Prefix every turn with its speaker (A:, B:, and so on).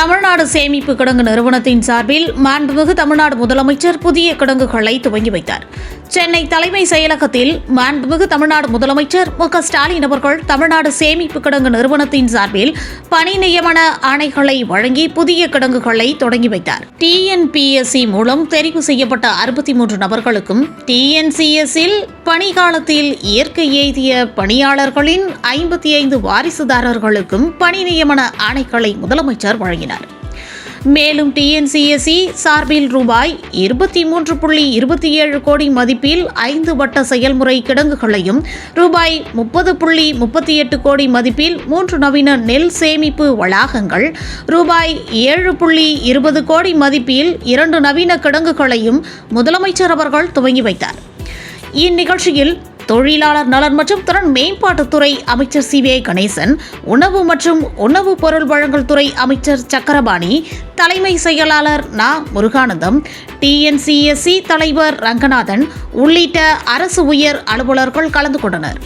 A: தமிழ்நாடு சேமிப்பு கிடங்கு நிறுவனத்தின் சார்பில் மாண்புமிகு தமிழ்நாடு முதலமைச்சர் புதிய கிடங்குகளை துவங்கி வைத்தார். சென்னை தலைமை செயலகத்தில் மாண்புமிகு தமிழ்நாடு முதலமைச்சர் மு க ஸ்டாலின் அவர்கள் தமிழ்நாடு சேமிப்பு கிடங்கு நிறுவனத்தின் சார்பில் பணி நியமன ஆணைகளை வழங்கி புதிய கிடங்குகளை தொடங்கி வைத்தார். டிஎன்பிஎஸ்சி மூலம் தெரிவு செய்யப்பட்ட அறுபத்தி மூன்று நபர்களுக்கும் டிஎன்சிஎஸ்சில் பணி காலத்தில் இயற்கை எய்திய பணியாளர்களின் ஐம்பத்தி ஐந்து வாரிசுதாரர்களுக்கும் பணி நியமன ஆணைகளை முதலமைச்சர் வழங்கினார். மேலும் டிஎன்சிஎஸ்சி சார்பில் ரூபாய் இருபத்தி மூன்று புள்ளி இருபத்தி ஏழு கோடி மதிப்பில் ஐந்து வட்ட செயல்முறை கிடங்குகளையும் ரூபாய் முப்பது புள்ளி முப்பத்தி எட்டு கோடி மதிப்பில் மூன்று நவீன நெல் சேமிப்பு வளாகங்கள் ரூபாய் ஏழு புள்ளி இருபது கோடி மதிப்பில் இரண்டு நவீன கிடங்குகளையும் முதலமைச்சர் அவர்கள் துவங்கி வைத்தார். இந்நிகழ்ச்சியில் தொழிலாளர் நலன் மற்றும் திறன் மேம்பாட்டுத்துறை அமைச்சர் சி வே கணேசன் உணவு மற்றும் உணவு பொருள் வழங்கல் துறை அமைச்சர் சக்கரபாணி தலைமை செயலாளர் நா. முருகானந்தம் டிஎன்சிஎஸ்சி தலைவர் ரங்கநாதன் உள்ளிட்ட அரசு உயர் அலுவலர்கள் கலந்து கொண்டனர்.